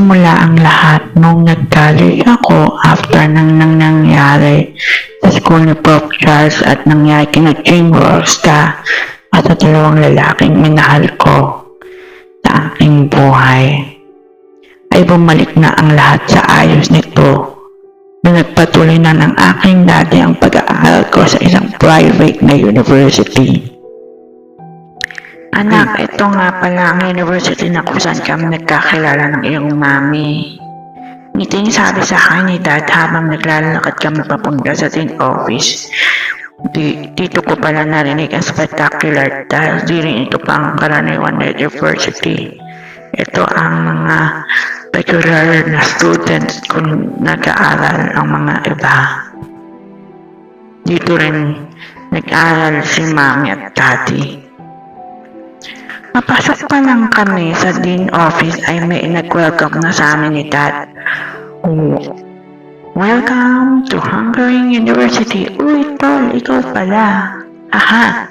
Nagsimula ang lahat nung nag-college ako after nang nang nangyari sa school ni Prof. Charles at nangyari kina Jane Rosta at sa dalawang lalaking minahal ko sa aking buhay. Ay bumalik na ang lahat sa ayos nito. Nagpatuloy na ng aking daddy ang pag-aaral ko sa isang private na university. Anak, ito nga pala ang university na kung saan kami nagkakilala ng iyong mami. Ngiting sabi sa akin ni dad habang naglalakad kami papunta sa tin office. Di, dito ko pala narinig ang spectacular dahil di rin ito pang karaniwan na university. Ito ang mga regular na students kung nag-aaral ang mga iba. Dito rin nag-aaral si mami at daddy. Papasok pa lang kami sa dean office ay may nag-welcome na sa amin ni dad. Oh, Welcome to Hungary University. Uy, tol, ikaw pala. Aha.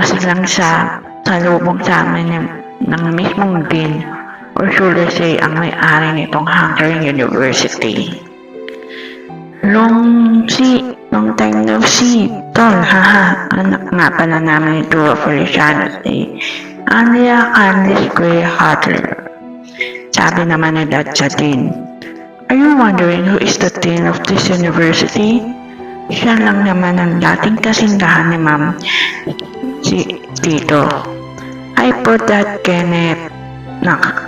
Masiglang siya sa lubong sa amin ng, ng mismong dean or should I say ang may-ari nitong Hungary University. Long si, long time no see, tol, haha, anak nga pala namin ito, Feliciano si Andrea Candice Gray Hatter. Sabi naman ni Dad sa dean, Are you wondering who is the dean of this university? Siya lang naman ang dating kasindahan ni Ma'am, si Tito. I put that Kenneth. Nak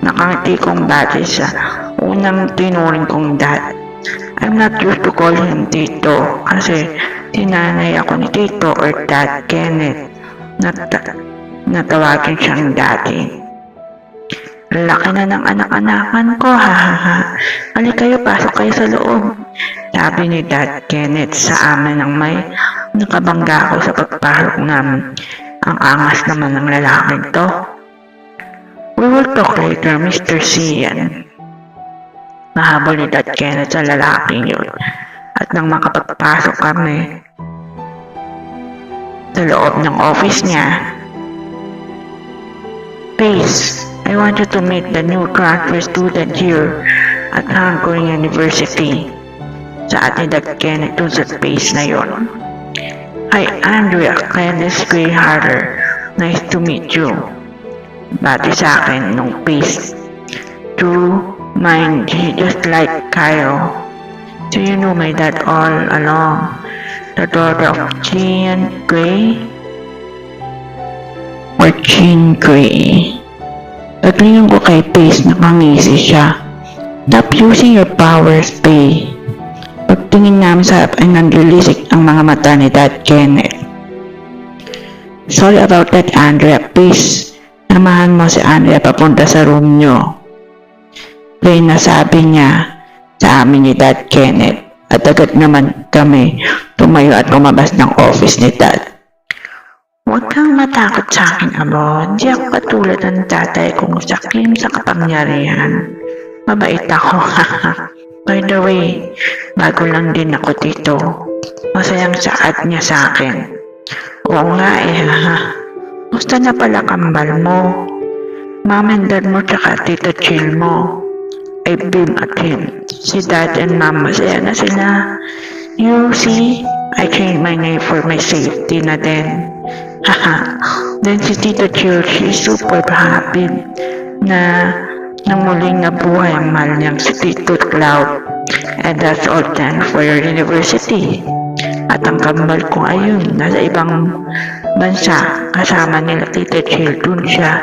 nakangiti kong dati sa unang tinuring kong dad. I'm not used to call him Tito kasi tinanay ako ni Tito or Dad Kenneth. Nata natawagin siyang dati. Laki na ng anak-anakan ko, ha ha ha. Ali kayo, pasok kayo sa loob. Sabi ni Dad Kenneth sa amin ng may nakabangga ako sa pagpasok namin. Ang angas naman ng lalaking to. We will talk later, Mr. Cian. Mahabol ni Dad Kenneth sa lalaking yun. At nang makapagpasok kami sa loob ng office niya, I wanted to meet the new transfer student here at Hungary University. Sa atin Dad Kenneth dun sa space na yon. Hi, Andrea Kenneth Gray Harder. Nice to meet you. Bati sa akin nung face. To mind, he just like Kyle. Do you know my dad all along. The daughter of Jean Gray? Or Jean Gray? Paglingon ko kay Pace, nakangisi siya. Stop using your powers, Pay. Pagtingin namin sa harap ay nanlilisik ang mga mata ni Dad Kenneth. Sorry about that, Andrea. Please, samahan mo si Andrea papunta sa room nyo. Plain na sabi niya sa amin ni Dad Kenneth at agad naman kami tumayo at lumabas ng office ni Dad. Matakot sa akin, Amo. Hindi ako katulad ng tatay kong sakim sa kapangyarihan. Mabait ako, By the way, bago lang din ako dito. Masayang saad niya sa akin. Oo nga eh, ha. Gusto na pala kambal mo. Mom and dad mo tsaka tito chill mo. I beam at him. Si dad and mom masaya na sila. You see, I changed my name for my safety na din. Haha. Then si Tito Chill, she's super happy na nang muling nabuhay ang mahal niyang si Tito Cloud. And that's all then for your university. At ang kambal ko ayun, nasa ibang bansa, kasama nila Tito Chill, dun siya,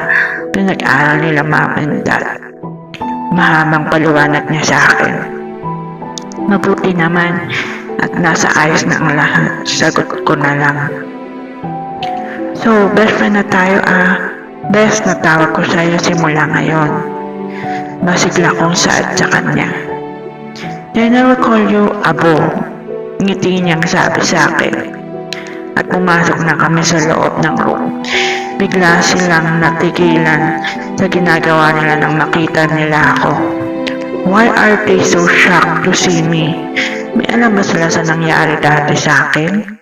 pinag-aral nila mom and dad. Mahabang paliwanag niya sa akin. Mabuti naman at nasa ayos na ang lahat. Sagot ko na lang. So, best friend na tayo ah. Best na tawag ko sa'yo simula ngayon. Masigla kong saad sa kanya. Then I will call you Abo. Ngiti niyang sabi sa akin. At pumasok na kami sa loob ng room. Bigla silang natigilan sa ginagawa nila nang makita nila ako. Why are they so shocked to see me? May alam ba sila sa nangyari dati sa akin?